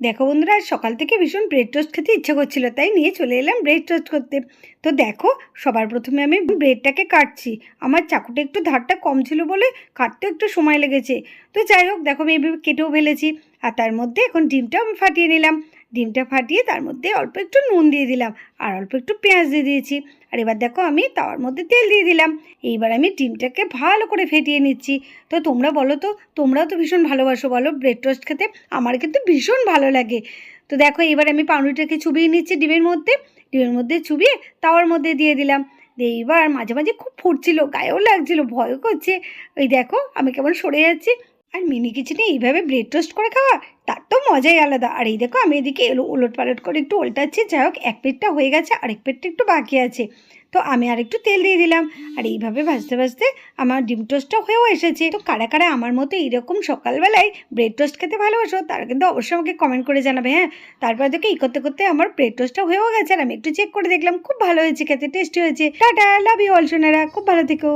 দেখো বন্ধুরা আজ সকাল থেকে ভীষণ ব্রেড টোস্ট খেতে ইচ্ছে করছিল, তাই নিয়ে চলে এলাম ব্রেড টোস্ট করতে। তো দেখো, সবার প্রথমে আমি ব্রেডটাকে কাটছি। আমার চাকুটা একটু ধারটা কম ছিল বলে কাটতেও একটু সময় লেগেছে। তো যাই হোক, দেখো আমি এভাবে কেটেও ফেলেছি। আর তার মধ্যে এখন ডিমটাও আমি ফাটিয়ে নিলাম। ডিমটা ফাটিয়ে তার মধ্যে অল্প একটু নুন দিয়ে দিলাম আর অল্প একটু পেঁয়াজ দিয়ে দিয়েছি। আর এবার দেখো আমি তাওয়ার মধ্যে তেল দিয়ে দিলাম। এইবার আমি ডিমটাকে ভালো করে ফেটিয়ে নিচ্ছি। তো তোমরা বলো তো, তোমরাও তো ভীষণ ভালোবাসো বলো ব্রেড টোস্ট খেতে। আমার কিন্তু ভীষণ ভালো লাগে। তো দেখো এবার আমি পাউরুটিটাকে চুবিয়ে নিচ্ছি ডিমের মধ্যে। ডিমের মধ্যে চুবিয়ে তাওয়ার মধ্যে দিয়ে দিলাম। এইবার মাঝে মাঝে খুব ফুটছিল, গায়েও লাগছিল, ভয়ও করছে। ওই দেখো আমি কেমন সরে যাচ্ছি। আর মিনি কিচেনে এইভাবে ব্রেড টোস্ট করে খাওয়া, তার তো মজাই আলাদা। আর এই দেখো আমি এদিকে এলো, ওলট পালট করে একটু উল্টাচ্ছি, যাই হোক, এক পেটটা হয়ে গেছে, আরেক পেটটা একটু বাকি আছে। তো আমি আর একটু তেল দিয়ে দিলাম। আর এইভাবে ভাজতে ভাজতে আমার ডিম টোস্টটা হয়েও এসেছে। তো কারা কারা আমার মতো এইরকম সকালবেলায় ব্রেড টোস্ট খেতে ভালোবাসো, তারা কিন্তু অবশ্যই আমাকে কমেন্ট করে জানাবে হ্যাঁ? তারপরে দেখো এই করতে করতে আমার ব্রেড টোস্টটা হয়েও গেছে, আর আমি একটু চেক করে দেখলাম, খুব ভালো হয়েছে, খেতে টেস্টি হয়েছে। টাটা লাভ ইউ অল সোনারা, খুব ভালো থেকো।